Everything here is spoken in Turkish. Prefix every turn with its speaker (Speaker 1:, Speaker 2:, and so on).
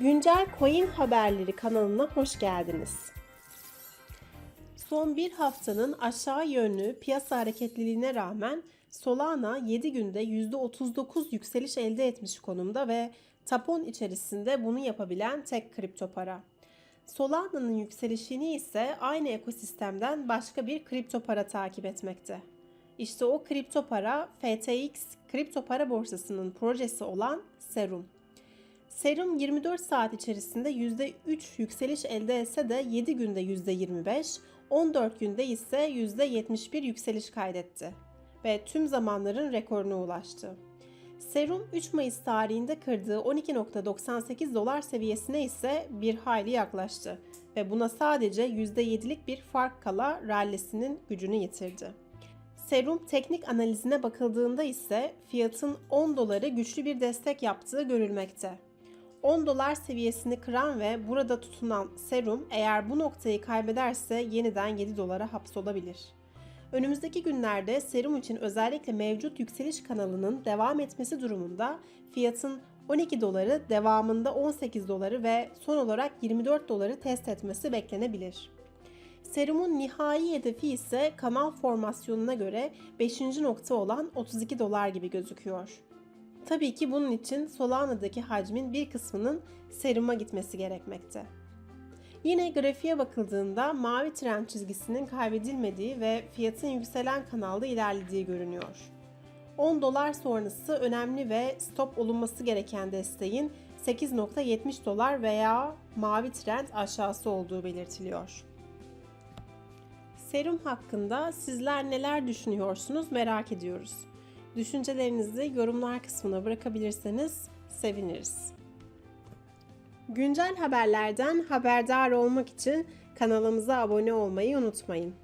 Speaker 1: Güncel Coin Haberleri kanalına hoş geldiniz. Son bir haftanın aşağı yönlü piyasa hareketliliğine rağmen Solana 7 günde %39 yükseliş elde etmiş konumda ve tapon içerisinde bunu yapabilen tek kripto para. Solana'nın yükselişini ise aynı ekosistemden başka bir kripto para takip etmekte. İşte o kripto para FTX kripto para borsasının projesi olan Serum. Serum 24 saat içerisinde %3 yükseliş elde etse de 7 günde %25, 14 günde ise %71 yükseliş kaydetti ve tüm zamanların rekoruna ulaştı. Serum 3 Mayıs tarihinde kırdığı 12.98 dolar seviyesine ise bir hayli yaklaştı ve buna sadece %7'lik bir fark kala rallisinin gücünü yitirdi. Serum teknik analizine bakıldığında ise fiyatın 10 doları güçlü bir destek yaptığı görülmekte. 10 dolar seviyesini kıran ve burada tutunan serum eğer bu noktayı kaybederse yeniden 7 dolara hapsolabilir. Önümüzdeki günlerde serum için özellikle mevcut yükseliş kanalının devam etmesi durumunda fiyatın 12 doları, devamında 18 doları ve son olarak 24 doları test etmesi beklenebilir. Serumun nihai hedefi ise kanal formasyonuna göre 5. nokta olan 32 dolar gibi gözüküyor. Tabii ki bunun için Solana'daki hacmin bir kısmının seruma gitmesi gerekmekte. Yine grafiğe bakıldığında mavi trend çizgisinin kaybedilmediği ve fiyatın yükselen kanalda ilerlediği görünüyor. 10 dolar sonrası önemli ve stop olunması gereken desteğin 8.70 dolar veya mavi trend aşağısı olduğu belirtiliyor. Serum hakkında sizler neler düşünüyorsunuz merak ediyoruz. Düşüncelerinizi yorumlar kısmına bırakabilirseniz seviniriz. Güncel haberlerden haberdar olmak için kanalımıza abone olmayı unutmayın.